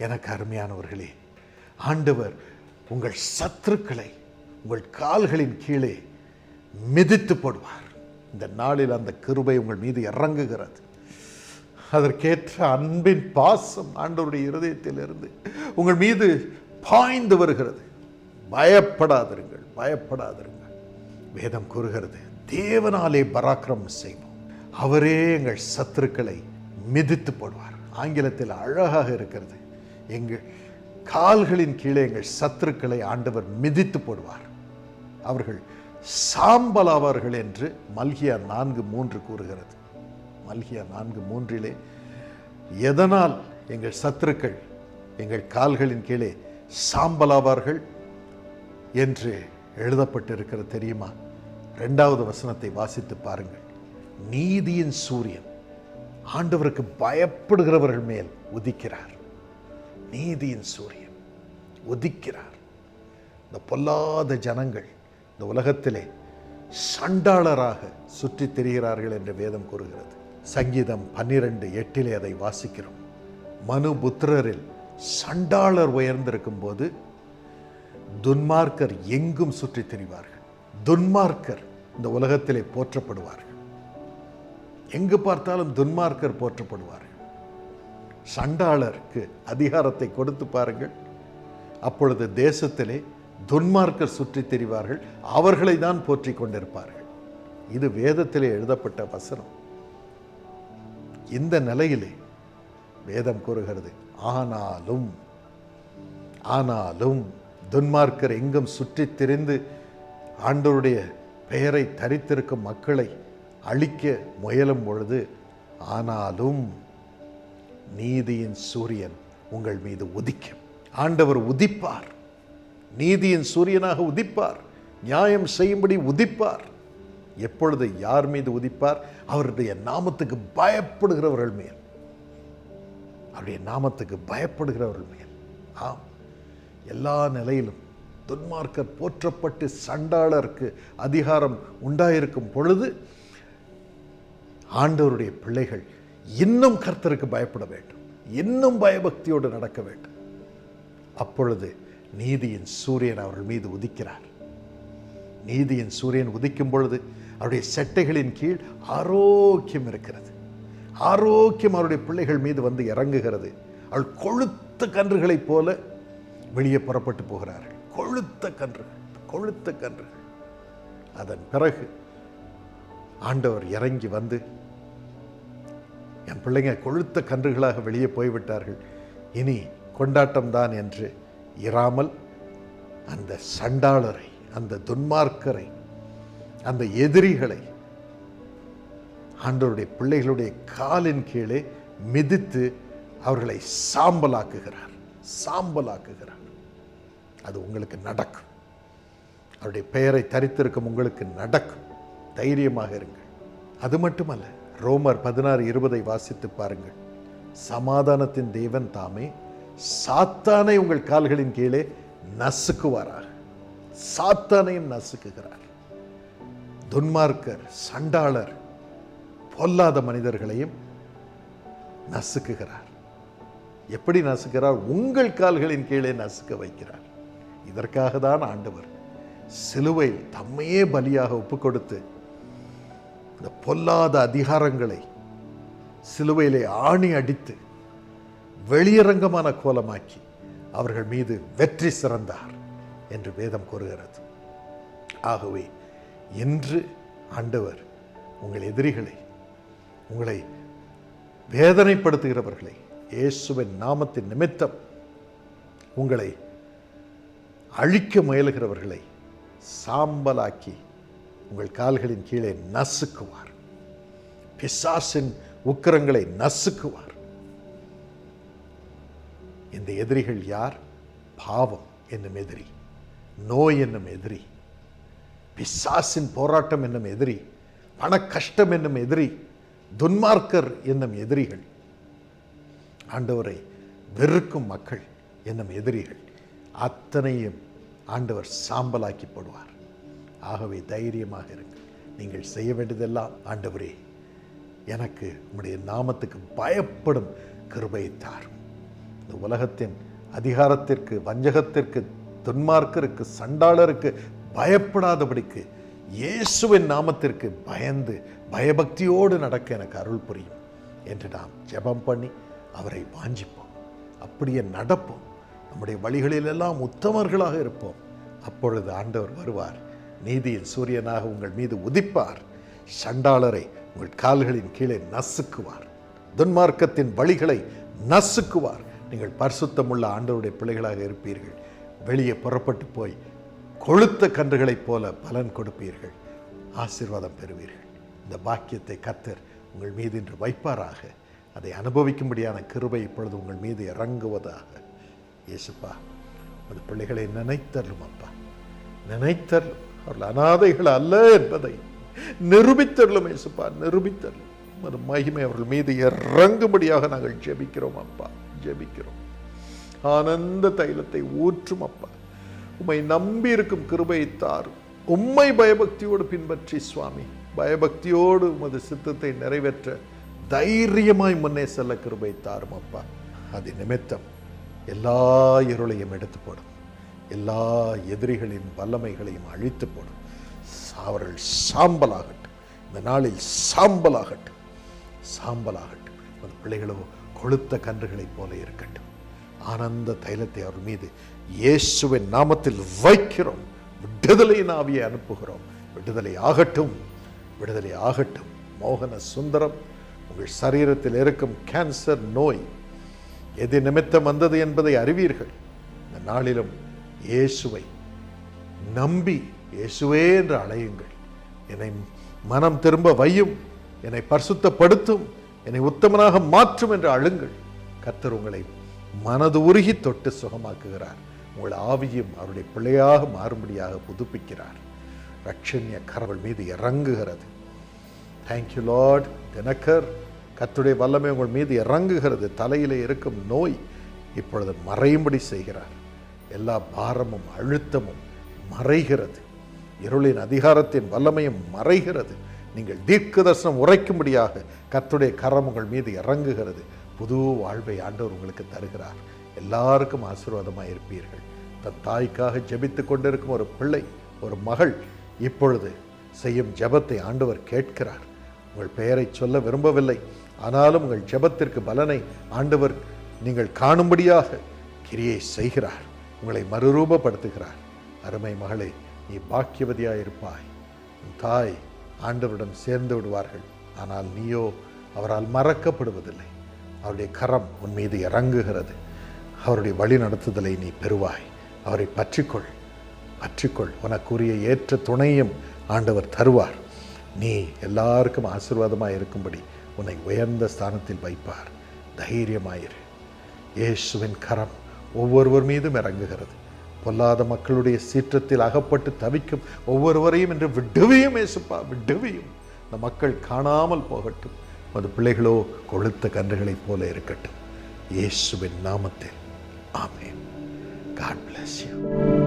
எனக்கு அருமையானவர்களே ஆண்டவர் உங்கள் சத்துருக்களை உங்கள் கால்களின் கீழே மிதித்து போடுவார். இந்த நாளில் அந்த கிருபை உங்கள் மீது இறங்குகிறது. அதற்கேற்ற அன்பின் பாசம் ஆண்டவருடைய இருதயத்திலிருந்து உங்கள் மீது பாய்ந்து வருகிறது. பயப்படாதிருங்கள் பயப்படாதிருங்கள். வேதம் கூறுகிறது தேவனாலே பராக்கிரமம் செய்வோம். அவரே எங்கள் சத்துருக்களை மிதித்து போடுவார். ஆங்கிலத்தில் அழகாக இருக்கிறது. எங்கள் கால்களின் கீழே எங்கள் சத்துருக்களை ஆண்டவர் மிதித்து போடுவார். அவர்கள் சாம்பலாவார்கள் என்று மல்கியா நான்கு மூன்று கூறுகிறது. மல்கியா நான்கு மூன்றிலே எதனால் எங்கள் சத்துருக்கள் எங்கள் கால்களின் கீழே சாம்பலாவார்கள்? என்று எழுதப்பட்டிருக்கிற தெரியுமா? ரெண்டாவது வசனத்தை வாசித்து பாருங்கள். நீதியின் சூரியன் ஆண்டவருக்கு பயப்படுகிறவர்கள் மேல் உதிக்கிறார். நீதியின் சூரியன் உதிக்கிறார். இந்த பொல்லாத ஜனங்கள் இந்த உலகத்திலே சண்டாளராக சுற்றி திரிகிறார்கள் என்று வேதம் கூறுகிறது. சங்கீதம் பன்னிரண்டு எட்டிலே அதை வாசிக்கிறோம். மனு புத்திரரில் சண்டாளர் உயர்ந்திருக்கும் போது துன்மார்க்கர் எங்கும் சுற்றித் திரிவார்கள். துன்மார்க்கர் இந்த உலகத்திலே போற்றப்படுவார்கள். எங்கு பார்த்தாலும் துன்மார்க்கர் போற்றப்படுவார்கள். சண்டாளருக்கு அதிகாரத்தை கொடுத்து பாருங்கள். அப்பொழுது தேசத்திலே துன்மார்க்கர் சுற்றித் திரிவார்கள். அவர்களை தான் போற்றிக் கொண்டிருப்பார்கள். இது வேதத்திலே எழுதப்பட்ட வசனம். இந்த நிலையிலே வேதம் கூறுகிறது ஆனாலும் ஆனாலும் துன்மார்க்கர் எங்கும் சுற்றித் திரிந்து ஆண்டோருடைய பெயரை தரித்திருக்கும் மக்களை அழிக்க முயலும் பொழுது ஆனாலும் நீதியின் சூரியன் உங்கள் மீது உதிக்கும். ஆண்டவர் உதிப்பார். நீதியின் சூரியனாக உதிப்பார். நியாயம் செய்யும்படி உதிப்பார். எப்பொழுது யார் மீது உதிப்பார்? அவருடைய நாமத்துக்கு பயப்படுகிறவர்கள் மேல். அவருடைய நாமத்துக்கு பயப்படுகிறவர்கள் மேல். ஆம். எல்லா நிலையிலும் துன்மார்க்கர் போற்றப்பட்டு சண்டாளருக்கு அதிகாரம் உண்டாயிருக்கும் பொழுது ஆண்டவருடைய பிள்ளைகள் இன்னும் கர்த்தருக்கு பயப்பட வேண்டும். இன்னும் பயபக்தியோடு நடக்க வேண்டும். அப்பொழுது நீதியின் சூரியன் அவர்கள் மீது உதிக்கிறார். நீதியின் சூரியன் உதிக்கும் பொழுது அவருடைய செட்டைகளின் கீழ் ஆரோக்கியம் இருக்கிறது. ஆரோக்கியம் அவருடைய பிள்ளைகள் மீது வந்து இறங்குகிறது. அவள் கொழுத்த கன்றுகளைப் போல வெளியே புறப்பட்டு போகிறார்கள். கொழுத்த கன்றுகள் கொழுத்த கன்றுகள். அதன் பிறகு ஆண்டவர் இறங்கி வந்து என் பிள்ளைங்க கொழுத்த கன்றுகளாக வெளியே போய்விட்டார்கள். இனி கொண்டாட்டம் தான் என்று இராமல் அந்த சண்டாளரை அந்த துன்மார்க்கரை அந்த எதிரிகளை ஆண்டவருடைய பிள்ளைகளுடைய காலின் கீழே மிதித்து அவர்களை சாம்பலாக்குகிறார். சாம்பலாக்குகிறார். அது உங்களுக்கு நடக்கும். அவருடைய பெயரை தரித்திருக்கும் உங்களுக்கு நடக்கும். தைரியமாக இருங்கள். அது மட்டுமல்ல ரோமர் பதினாறு இருபதை வாசித்து பாருங்கள். சமாதானத்தின் தேவன் தாமே சாத்தானை உங்கள் கால்களின் கீழே நசுக்குவாராக. சாத்தானையும் நசுக்குகிறார். துன்மார்க்கர் சண்டாளர் பொல்லாத மனிதர்களையும் நசுக்குகிறார். எப்படி நசுக்கிறார்? உங்கள் கால்களின் கீழே நசுக்க வைக்கிறார். இதற்காக தான் ஆண்டவர் சிலுவை தம்மையே பலியாக ஒப்புக் கொடுத்து இந்த பொல்லாத அதிகாரங்களை சிலுவையிலே ஆணி அடித்து வெளியரங்கமான கோலமாக்கி அவர்கள் மீது வெற்றி சிறந்தார் என்று வேதம் கூறுகிறது. ஆகவே இன்று ஆண்டவர் உங்கள் எதிரிகளை உங்களை வேதனைப்படுத்துகிறவர்களை இயேசுவின் நாமத்தின் நிமித்தம் உங்களை அழிக்க முயலுகிறவர்களை சாம்பலாக்கி உங்கள் கால்களின் கீழே நசுக்குவார். பிசாசின் உக்கிரங்களை நசுக்குவார். இந்த எதிரிகள் யார்? பாவம் என்னும் எதிரி நோய் என்னும் எதிரி பிசாசின் போராட்டம் என்னும் எதிரி பண கஷ்டம் என்னும் எதிரி துன்மார்க்கர் என்னும் எதிரிகள். ஆண்டவரை வெறுக்கும் மக்கள் என்னும் எதிரிகள். அத்தனையும் ஆண்டவர் சாம்பலாக்கி போடுவார். ஆகவே தைரியமாக இருங்கள். நீங்கள் செய்ய வேண்டியதெல்லாம் ஆண்டவரே எனக்கு உம்முடைய நாமத்துக்கு பயப்படும் கிருபையை தாரும். இந்த உலகத்தின் அதிகாரத்திற்கு வஞ்சகத்திற்கு துன்மார்க்கருக்கு சண்டாளருக்கு பயப்படாதபடிக்கு இயேசுவின் நாமத்திற்கு பயந்து பயபக்தியோடு நடக்க எனக்கு அருள் புரியும் என்று நாம் ஜெபம் பண்ணி அவரை வாஞ்சிப்போம். அப்படியே நடப்போம். நம்முடைய வழிகளிலெல்லாம் உத்தமர்களாக இருப்போம். அப்பொழுது ஆண்டவர் வருவார். நீதியின் சூரியனாக உங்கள் மீது உதிப்பார். சண்டாளரை உங்கள் கால்களின் கீழே நசுக்குவார். துன்மார்க்கத்தின் வழிகளை நசுக்குவார். நீங்கள் பரிசுத்தமுள்ள ஆண்டவருடைய பிள்ளைகளாக இருப்பீர்கள். வெளியே புறப்பட்டு போய் கொளுத்த கன்றுகளைப் போல பலன் கொடுப்பீர்கள். ஆசீர்வாதம் பெறுவீர்கள். இந்த பாக்கியத்தை கத்தர் உங்கள் மீது இன்று வைப்பாராக. அதை அனுபவிக்கும்படியான கிருபை இப்பொழுது உங்கள் மீது இறங்குவதாக. இயேசுப்பா அது பிள்ளைகளை நினைத்தருளும் அப்பா. நினைத்தருளும். அவர்கள் அனாதைகள் அல்ல என்பதை நிரூபித்தருளும் இயேசுப்பா நிரூபித்தருளும். ஒரு மகிமை அவர்கள் மீது இறங்கும்படியாக நாங்கள் ஜெபிக்கிறோம் அப்பா ஜெபிக்கிறோம். ஆனந்த தைலத்தை ஊற்றும் அப்பா. உம்மை நம்பி இருக்கும் கிருபையை தாரும் உம்மை பயபக்தியோடு பின்பற்றி சுவாமி. பயபக்தியோடு உமது சித்தத்தை நிறைவேற்ற தைரியமாய் முன்னே செல்ல கிருபை தாரும் அப்பா. அது நிமித்தம் எல்லா இருளையும் எடுத்து போடும். எல்லா எதிரிகளின் வல்லமைகளையும் அழித்து போடும். அவர்கள் சாம்பலாகட்டும். இந்த நாளில் சாம்பலாகட்டும். சாம்பலாகட்டும். அந்த பிள்ளைகளோ கொளுத்த கன்றுகளைப் போல இருக்கட்டும். ஆனந்த தைலத்தை அவர் மீது இயேசுவின் நாமத்தில் வைக்கிறோம். விடுதலையின் ஆவியை அனுப்புகிறோம். விடுதலை ஆகட்டும். விடுதலை ஆகட்டும். மோகன சுந்தரம் உங்கள் சரீரத்தில் இருக்கும் கேன்சர் நோய் எது நிமித்தம் வந்தது என்பதை அறிவீர்கள். இந்த நாளிலும் இயேசுவை நம்பி இயேசுவே என்று அழையுங்கள். என்னை மனம் திரும்ப வையும் என்னை பரிசுத்தப்படுத்தும் என்னை உத்தமனாக மாற்றும் என்று அழுங்கள். கர்த்தர் உங்களை மனது உருகி தொட்டு சுகமாக்குகிறார். உங்கள் ஆவியும் அவருடைய பிள்ளையாக மாறும்படியாக புதுப்பிக்கிறார். ரட்சண்ய கரவள் மீது இறங்குகிறது. தேங்க்யூ லார்ட் தினகர் கத்துடைய வல்லமை உங்கள் மீது இறங்குகிறது. தலையில் இருக்கும் நோய் இப்பொழுது மறையும்படி செய்கிறார். எல்லா பாரமும் அழுத்தமும் மறைகிறது. இருளின் அதிகாரத்தின் வல்லமையும் மறைகிறது. நீங்கள் தீர்க்க தரிசனம் உரைக்கும்படியாக கத்துடைய கரம் உங்கள் மீது இறங்குகிறது. புது வாழ்வை ஆண்டவர் உங்களுக்கு தருகிறார். எல்லாருக்கும் ஆசீர்வாதமாக இருப்பீர்கள் தன் தாய்க்காக ஜெபித்து கொண்டிருக்கும் ஒரு பிள்ளை ஒரு மகள் இப்பொழுது செய்யும் ஜெபத்தை ஆண்டவர் கேட்கிறார். உங்கள் பெயரை சொல்ல விரும்பவில்லை. ஆனாலும் உங்கள் ஜெபத்திற்கு பலனை ஆண்டவர் நீங்கள் காணும்படியாக கிரியை செய்கிறார். உங்களை மறுரூபப்படுத்துகிறார். அருமை மகளே நீ பாக்கியவதியாயிருப்பாய். உன் தாய் ஆண்டவரிடம் சேர்ந்து விடுவார்கள். ஆனால் நீயோ அவரால் மறக்கப்படுவதில்லை. அவருடைய கரம் உன் மீது இறங்குகிறது. அவருடைய வழி நடத்துதலை நீ பெறுவாய். அவரை பற்றிக்கொள். பற்றிக்கொள். உனக்குரிய ஏற்ற துணையும் ஆண்டவர் தருவார். நீ எல்லாருக்கும் ஆசீர்வாதமாக இருக்கும்படி உன்னை உயர்ந்த ஸ்தானத்தில் வைப்பார். தைரியமாயிரு. இயேசுவின் கரம் ஒவ்வொருவர் மீதும் இறங்குகிறது. பொல்லாத மக்களுடைய சீற்றத்தில் அகப்பட்டு தவிக்கும் ஒவ்வொருவரையும் என்று விடுவியும் ஏசுப்பா விடுவியும். இந்த மக்கள் காணாமல் போகட்டும். அது பிள்ளைகளோ கொழுத்த கன்றுகளைப் போல இருக்கட்டும். இயேசுவின் நாமத்தில். ஆமே காட் பிளஸ் யூ